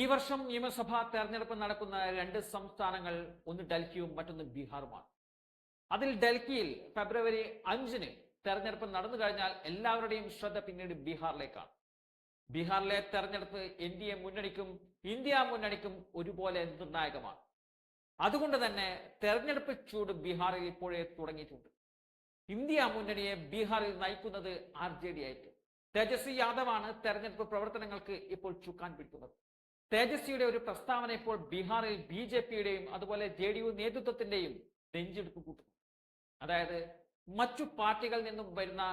ഈ വർഷം നിയമസഭാ തെരഞ്ഞെടുപ്പ് നടക്കുന്ന രണ്ട് സംസ്ഥാനങ്ങൾ ഒന്ന് ഡൽഹിയും മറ്റൊന്ന് ബീഹാറുമാണ്. അതിൽ ഡൽഹിയിൽ ഫെബ്രുവരി അഞ്ചിന് തെരഞ്ഞെടുപ്പ് നടന്നു കഴിഞ്ഞാൽ എല്ലാവരുടെയും ശ്രദ്ധ പിന്നീട് ബീഹാറിലേക്കാണ്. ബീഹാറിലെ തെരഞ്ഞെടുപ്പ് എൻ ഡി എ മുന്നണിക്കും ഇന്ത്യ മുന്നണിക്കും ഒരുപോലെ നിർണായകമാണ്. അതുകൊണ്ട് തന്നെ തെരഞ്ഞെടുപ്പ് ചൂട് ബീഹാറിൽ ഇപ്പോഴേ തുടങ്ങിയിട്ടുണ്ട്. ഇന്ത്യ മുന്നണിയെ ബീഹാറിൽ നയിക്കുന്നത് ആർ ജെ ഡി ആയിരിക്കും തേജസ്വി യാദവാണ് തെരഞ്ഞെടുപ്പ് പ്രവർത്തനങ്ങൾക്ക് ഇപ്പോൾ ചുക്കാൻ പിടിക്കുന്നത്. തേജസ്വിയുടെ ഒരു പ്രസ്താവന ഇപ്പോൾ ബീഹാറിൽ ബി ജെ പിയുടെയും അതുപോലെ ജെ ഡി യു നേതൃത്വത്തിന്റെയും നെഞ്ചെടുപ്പ് കൂട്ടുന്നു. അതായത് മറ്റു പാർട്ടികളിൽ നിന്നും വരുന്ന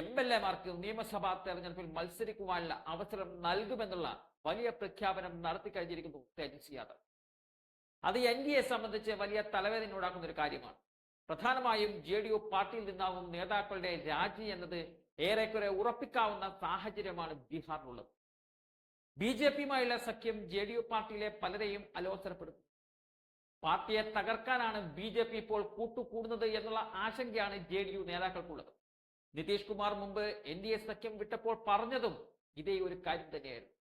എം എൽ എമാർക്ക് നിയമസഭാ തെരഞ്ഞെടുപ്പിൽ മത്സരിക്കുവാനുള്ള അവസരം നൽകുമെന്നുള്ള വലിയ പ്രഖ്യാപനം നടത്തി കഴിഞ്ഞിരിക്കുന്നു തേജസ്വി യാദവ്. അത് എൻ ഡി എ സംബന്ധിച്ച് വലിയ തലവേദന ഉണ്ടാക്കുന്ന ഒരു കാര്യമാണ്. പ്രധാനമായും ജെ ഡി യു പാർട്ടിയിൽ നിന്നാവും നേതാക്കളുടെ രാജി എന്നത് ഏറെക്കുറെ ഉറപ്പിക്കാവുന്ന സാഹചര്യമാണ് ബീഹാറിലുള്ളത്. ബി ജെ പിയുമായുള്ള സഖ്യം ജെ ഡി യു പാർട്ടിയിലെ പലരെയും അലോസരപ്പെടുത്തും. പാർട്ടിയെ തകർക്കാനാണ് ബി ജെ പി ഇപ്പോൾ കൂട്ടുകൂടുന്നത് എന്നുള്ള ആശങ്കയാണ് ജെ ഡി യു നേതാക്കൾക്കുള്ളത്. നിതീഷ് കുമാർ മുമ്പ് എൻ ഡി എ സഖ്യം വിട്ടപ്പോൾ പറഞ്ഞതും ഇതേ ഒരു കാര്യം തന്നെയായിരുന്നു.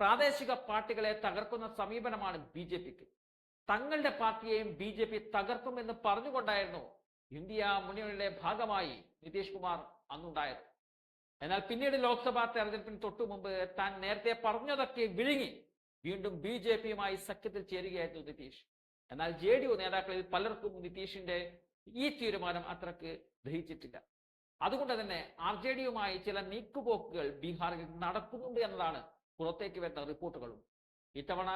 പ്രാദേശിക പാർട്ടികളെ തകർക്കുന്ന സമീപനമാണ് ബി ജെ പിക്ക്. തങ്ങളുടെ പാർട്ടിയെയും ബി ജെ പി തകർക്കുമെന്ന് പറഞ്ഞുകൊണ്ടായിരുന്നു ഇന്ത്യ മുന്നണിയുടെ ഭാഗമായി നിതീഷ് കുമാർ അന്നുണ്ടായത്. എന്നാൽ പിന്നീട് ലോക്സഭാ തെരഞ്ഞെടുപ്പിന് തൊട്ടു മുമ്പ് താൻ നേരത്തെ പറഞ്ഞതൊക്കെ വിഴുങ്ങി. വീണ്ടും ബി ജെ പിയുമായി സഖ്യത്തിൽ ചേരുകയായിരുന്നു നിതീഷ്. എന്നാൽ ജെ ഡി യു നേതാക്കളിൽ പലർക്കും നിതീഷിന്റെ ഈ തീരുമാനം അത്രയ്ക്ക് ദഹിച്ചിട്ടില്ല. അതുകൊണ്ട് തന്നെ ആർ ജെ ഡിയുമായി ചില നീക്കുപോക്കുകൾ ബീഹാറിൽ നടക്കുന്നുണ്ട് എന്നതാണ് പുറത്തേക്ക് വരുന്ന റിപ്പോർട്ടുകളും. ഇത്തവണ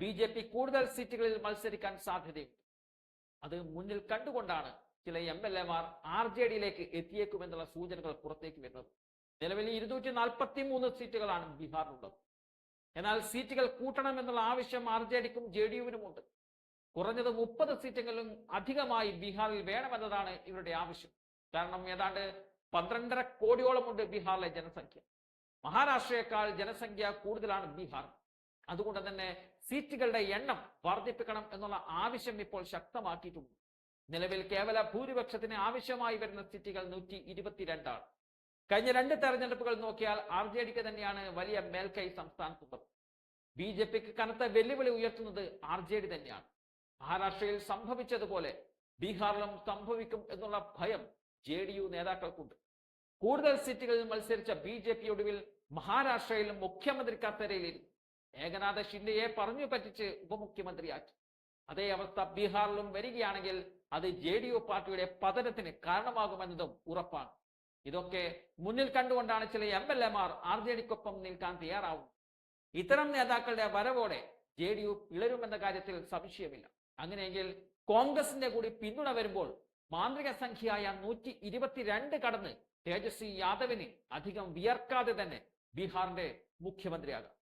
ബി ജെ പി കൂടുതൽ സീറ്റുകളിൽ മത്സരിക്കാൻ സാധ്യതയുണ്ട്. അത് മുന്നിൽ കണ്ടുകൊണ്ടാണ് ചില എം എൽ എമാർ ആർ ജെ ഡിയിലേക്ക് എത്തിയേക്കുമെന്നുള്ള സൂചനകൾ പുറത്തേക്ക് വരുന്നത്. നിലവിൽ ഇരുന്നൂറ്റി നാൽപ്പത്തി മൂന്ന് സീറ്റുകളാണ് ബീഹാറിലുള്ളത്. എന്നാൽ സീറ്റുകൾ കൂട്ടണം എന്നുള്ള ആവശ്യം ആർ ജെ ഡിക്കും ജെ ഡി യുവിനുമുണ്ട് കുറഞ്ഞത് മുപ്പത് സീറ്റുകളിലും അധികമായി ബീഹാറിൽ വേണമെന്നതാണ് ഇവരുടെ ആവശ്യം. കാരണം ഏതാണ്ട് പന്ത്രണ്ടര കോടിയോളമുണ്ട് ബീഹാറിലെ ജനസംഖ്യ. മഹാരാഷ്ട്രയേക്കാൾ ജനസംഖ്യ കൂടുതലാണ് ബീഹാർ. അതുകൊണ്ട് തന്നെ സീറ്റുകളുടെ എണ്ണം വർദ്ധിപ്പിക്കണം എന്നുള്ള ആവശ്യം ഇപ്പോൾ ശക്തമാക്കിയിട്ടുണ്ട്. നിലവിൽ കേവല ഭൂരിപക്ഷത്തിന് ആവശ്യമായി വരുന്ന സീറ്റുകൾ നൂറ്റി ഇരുപത്തിരണ്ടാണ്. കഴിഞ്ഞ രണ്ട് തെരഞ്ഞെടുപ്പുകൾ നോക്കിയാൽ ആർ ജെ ഡിക്ക് തന്നെയാണ് വലിയ മേൽക്കൈ സംസ്ഥാനത്തുള്ളത്. ബി ജെ പിക്ക് കനത്ത വെല്ലുവിളി ഉയർത്തുന്നത് ആർ ജെ ഡി തന്നെയാണ്. മഹാരാഷ്ട്രയിൽ സംഭവിച്ചതുപോലെ ബീഹാറിലും സംഭവിക്കും എന്നുള്ള ഭയം ജെ ഡി യു നേതാക്കൾക്കുണ്ട്. കൂടുതൽ സീറ്റുകളിൽ മത്സരിച്ച ബി ജെ പി ഒടുവിൽ മഹാരാഷ്ട്രയിൽ മുഖ്യമന്ത്രി കസേരയിൽ ഏകനാഥ ഷിൻഡെയെ പറഞ്ഞു പറ്റിച്ച് ഉപമുഖ്യമന്ത്രിയാക്കി. അതേ അവസ്ഥ ബീഹാറിലും വരികയാണെങ്കിൽ അത് ജെ ഡി യു പാർട്ടിയുടെ പതനത്തിന് കാരണമാകുമെന്നതും ഉറപ്പാണ്. ഇതൊക്കെ മുന്നിൽ കണ്ടുകൊണ്ടാണ് ചില എം എൽ എമാർ ആർ ജെ ഡിക്കൊപ്പം നിൽക്കാൻ തയ്യാറാവും ഇത്തരം നേതാക്കളുടെ വരവോടെ ജെ ഡി യു പിളരുമെന്ന കാര്യത്തിൽ സംശയമില്ല. അങ്ങനെയെങ്കിൽ കോൺഗ്രസിന്റെ കൂടി പിന്തുണ വരുമ്പോൾ മാന്ത്രിക സംഖ്യയായ നൂറ്റി ഇരുപത്തിരണ്ട് കടന്ന് തേജസ്വി യാദവിന് അധികം വിയർക്കാതെ തന്നെ ബീഹാറിന്റെ മുഖ്യമന്ത്രിയാകാം.